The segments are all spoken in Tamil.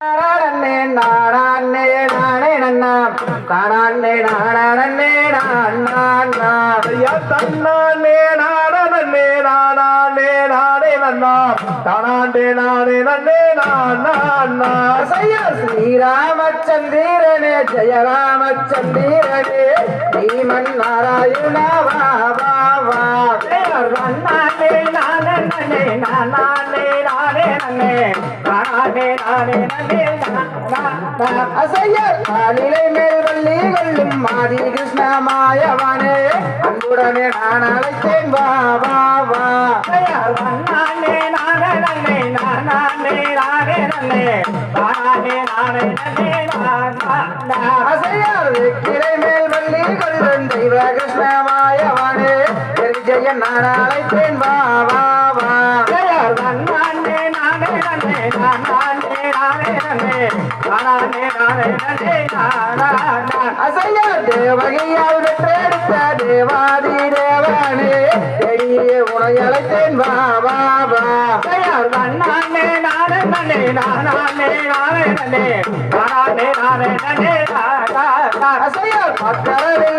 நாடானே நாடானே நானே தன்னானே நாடனே நானே நானே நன்னா. தானாண்டே நானே நன்னே நானா அசைய ஸ்ரீராமச்சந்திரனே ஜெய ராமச்சந்திரனே ஸ்ரீமன் நாராயண பாபா நானே நானே நன்னே நானா அசைய காலிலை மேல் வள்ளி கொள்ளும் மாதி கிருஷ்ண மாயவனே அன்புடனே நான் அழைத்தேன் வா வா வா. நானே நானே நானே நானே நன்னே நானே நானே நன்னே நானா அசையார் கிளை மேல் வள்ளி கொள்ளும் தெய்வ கிருஷ்ண மாயவனே ஜெய நான் அழைத்தேன் வா வா வா. தேவகையால் பெற்றெடுத்த தேவாதி தேவனே எளிய உனை அழைத்தேன் வா வா நானே நானே நானே நானே நானே நானே பக்கரவில்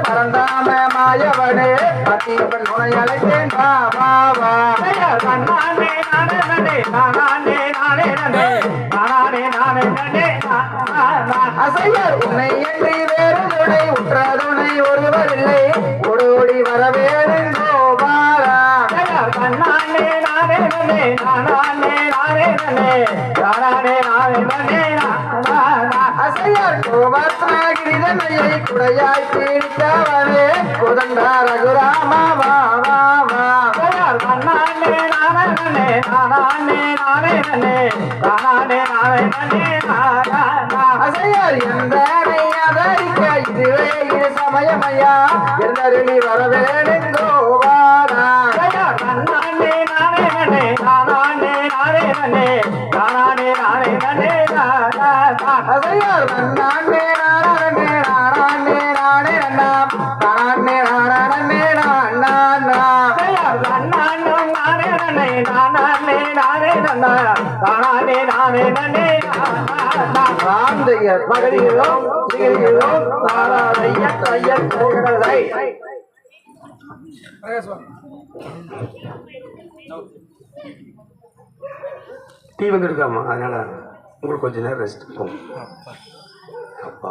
பரந்தாம மாயவனே பத்தீபன் உனையழைத்தேன் வா வா வா. அசையர் உன்னை என்று வேறு துணை உற்ற துணை ஒருவரில்லை ஓடோடி வரவேணும் கோபாலா நானே நானே நன்னே நானே நானே நன்னே நானே நானே நன்னே நானா அசையார் கோபத்னகிரிதனையை குடையாய் பீடித்தவனே குதண்டா ரகுராமா வா வா வா நானே நானே நானே நானா அசையார் எந்தனை அதரிக்க இதுவே இது சமயமையா எந்தருளி வரவேணும் கோபாலா நானே நானே நானே நானே நன்னே நானே நானே நன்னே நானா அசையார் நானே நானே ராந்தையர் தையல் டீ வந்து எடுக்காமா அதனால உங்களுக்கு கொஞ்ச நேரம் ரெஸ்ட் போகும் அப்பா.